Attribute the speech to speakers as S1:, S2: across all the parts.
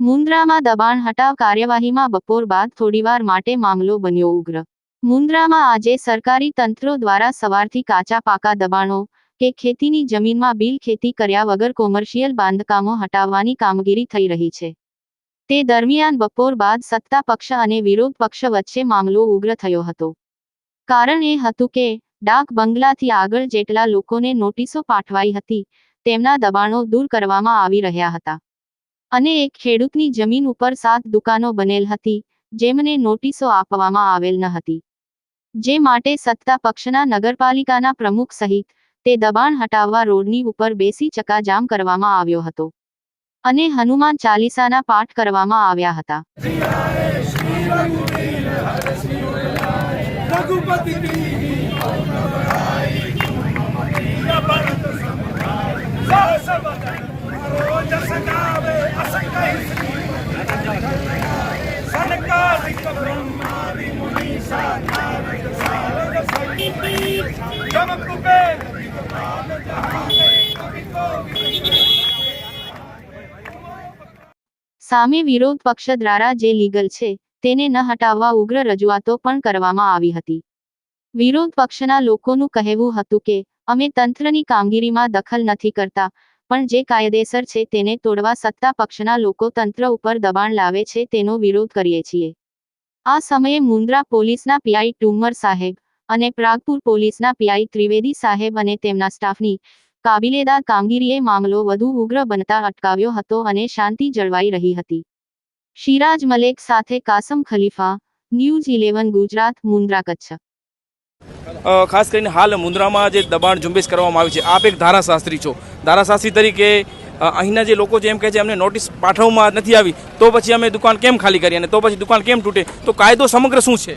S1: મુન્દ્રામાં દબાણ હટાવ કાર્યવાહીમાં બપોર બાદ થોડીવાર માટે મામલો બન્યો ઉગ્ર. મુન્દ્રામાં આજે સરકારી તંત્રો દ્વારા સવારથી કાચા પાકા દબાણો કે ખેતીની જમીનમાં બિલ ખેતી કર્યા વગર કોમર્શિયલ બાંધકામો હટાવવાની કામગીરી થઈ રહી છે. તે દરમિયાન બપોર બાદ સત્તા પક્ષ અને વિરોધ પક્ષ વચ્ચે મામલો ઉગ્ર થયો હતો. કારણ એ હતું કે, ડાક બંગલાથી આગળ જેટલા લોકોને નોટિસો પાઠવાઈ હતી, તેમના દબાણો દૂર કરવામાં આવી રહ્યા હતા. અને એક ખેડૂતની જમીન ઉપર સાત દુકાનો બનેલ હતી, જેમને નોટિસો આપવામાં આવેલ ન હતી. જે માટે સત્તા પક્ષના નગરપાલિકાના પ્રમુખ સહિત, તે દબાણ હટાવવા રોડની ઉપર બેસી ચકાજામ કરવામાં આવ્યો હતો. અને હનુમાન ચાલીસાના પાઠ કરવામાં આવ્યા હતા.
S2: જમ કુબેર
S1: સામે વિરોધ પક્ષ દ્વારા જે લીગલ છે તેને ન હટાવવા ઉગ્ર રજૂઆતો પણ કરવામાં આવી હતી. વિરોધ પક્ષના લોકોનું કહેવું હતું કે, અમે તંત્રની કામગીરીમાં દખલ નથી કરતા, પણ જે કાયદેસર છે તેને તોડવા સત્તા પક્ષના લોકો તંત્ર ઉપર દબાણ લાવે છે તેનો વિરોધ કરીએ છીએ. આ સમયે મુન્દ્રા પોલીસના પીઆઈ ટુમ્મર સાહેબ અને પ્રાગપુર પોલીસના પીઆઈ ત્રિવેદી સાહેબ અને તેમના સ્ટાફની કાબિલેદાર કામગીરીએ મામલો વધુ ઉગ્ર બનતા અટકાવ્યો હતો અને શાંતિ જળવાઈ રહી હતી. શિરાજ મલેક સાથે કાસમ ખલીફા ન્યૂઝ ઇલેવન ગુજરાત મુન્દ્રા કચ્છ.
S3: ખાસ કરીને હાલ મુન્દ્રામાં જે દબાણ ઝુંબેશ કરવામાં આવી છે આપ એક ધારાશાસ્ત્રી છો. ધારાશાસ્ત્રી તરીકે અહીંના જે લોકો જેમ એમ કહે છે અમને નોટિસ પાઠવવામાં નથી આવી તો પછી અમે દુકાન કેમ ખાલી કરી અને તો પછી દુકાન કેમ તૂટે? તો કાયદો સમગ્ર શું છે?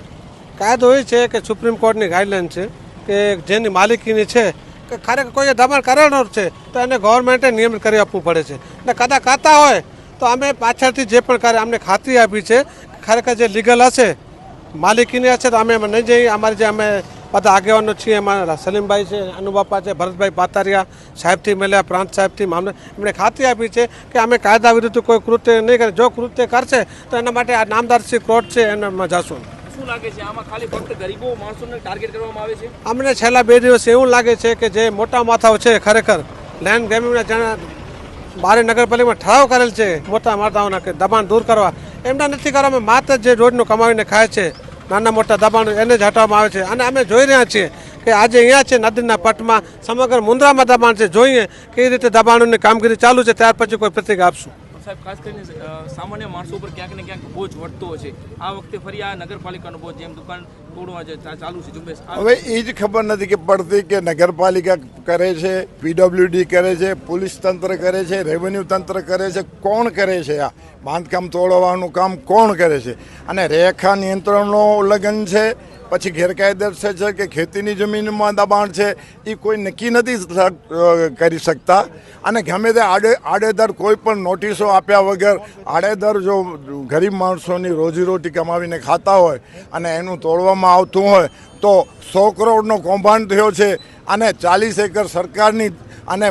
S4: કાયદો એ છે કે સુપ્રીમ કોર્ટની ગાઈડલાઈન છે કે જેની માલિકીની છે કે ખરેખર કોઈ દબાણ કરેલો છે તો એને ગવર્મેન્ટે નિયમિત કરી આપવું પડે છે. ને કદાચ ખાતા હોય તો અમે પાછળથી જે પણ કરે અમને ખાતરી આપી છે ખરેખર જે લીગલ હશે માલિકીની હશે તો અમે એમાં નહીં જઈએ. અમારે જે અમે બધા આગેવાનો છીએ અમારા સલીમભાઈ છે અનુબાપા છે ભરતભાઈ પાતારિયા સાહેબથી મળ્યા પ્રાંત સાહેબથી અમને એમણે ખાતરી આપી છે કે અમે કાયદા વિરુદ્ધ કોઈ કૃત્ય નહીં કરે જો કૃત્ય કરશે તો એના માટે આ નામદારસી કોર્ટ છે એનામાં જશું. અમને છેલ્લા બે દિવસ એવું લાગે છે કે જે મોટા માથાઓ છે ખરેખર લેન્ડ ગેમિંગના જણા બારે નગરપાલિકામાં ઠરાવ કરેલ છે, મોટા માતાઓના કે દબાણ દૂર કરવા. એમના નથી કરવામાં માત્ર જે રોજનું કમાવીને ખાય છે, નાના મોટા દબાણ એને જ હટાવવામાં આવે છે. અને અમે જોઈ રહ્યા છીએ કે આજે અહીંયા છે નદીના પટમાં સમગ્ર મુન્દ્રામાં દબાણ છે. જોઈએ કેવી રીતે દબાણોની કામગીરી ચાલુ છે, ત્યાર પછી કોઈ પ્રતિક આપશું.
S3: સાહેબ, ખાસ કરીને સામાન્ય માણસો ઉપર ક્યાંક ને ક્યાંક બોજ વધતો છે. આ વખતે ફરી આ નગરપાલિકાનો બોજ, જેમ દુકાન તોડવા જે ચાલુ છે, ઝુંબેશ
S5: હવે એ જ ખબર નથી કે પડતી કે નગરપાલિકા કરે છે, પીડબ્લ્યુડી કરે છે, પોલીસ તંત્ર કરે છે, રેવન્યુ તંત્ર કરે છે, કોણ કરે છે આ? બાંધકામ તોડવાનું કામ કોણ કરે છે? અને રેખા નિયંત્રણનો ઉલ્લંઘન છે પછી ગેરકાયદેસર છે કે ખેતીની જમીનમાં દબાણ છે એ કોઈ નક્કી નથી કરી શકતા. અને ગમે તે આડે આડેધર કોઈ પણ નોટિસો આપ્યા વગર આડેધર જો ગરીબ માણસોની રોજીરોટી કમાવીને ખાતા હોય અને એનું તોડવામાં આવતું હોય, તો સો કરોડનો કૌભાંડ થયો છે અને ચાલીસ એકર સરકારની અને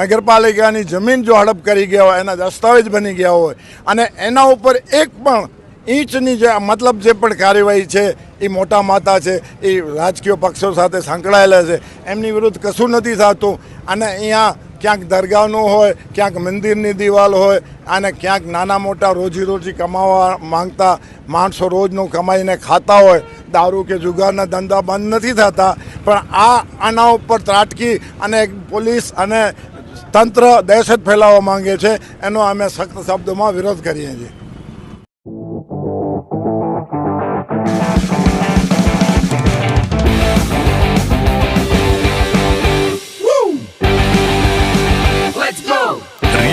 S5: નગરપાલિકાની જમીન જો હડપ કરી ગયા હોય, એના દસ્તાવેજ બની ગયા હોય, અને એના ઉપર એક પણ ઇંચની જે મતલબ જે પણ કાર્યવાહી છે એ મોટા માતા છે એ રાજકીય પક્ષો સાથે સંકળાયેલા છે, એમની વિરુદ્ધ કશું નથી થતું. અને અહીંયા ક્યાંક દરગાહનું હોય, ક્યાંક મંદિરની દિવાલ હોય, અને ક્યાંક નાના મોટા રોજીરોજી કમાવા માંગતા માણસો રોજનું કમાઈને ખાતા હોય, દારૂ કે જુગારના ધંધા બંધ નથી થતા. પણ આ આના ઉપર ત્રાટકી અને પોલીસ અને તંત્ર દહેશત ફેલાવવા માંગે છે, એનો અમે સખ્ત શબ્દોમાં વિરોધ કરીએ છીએ.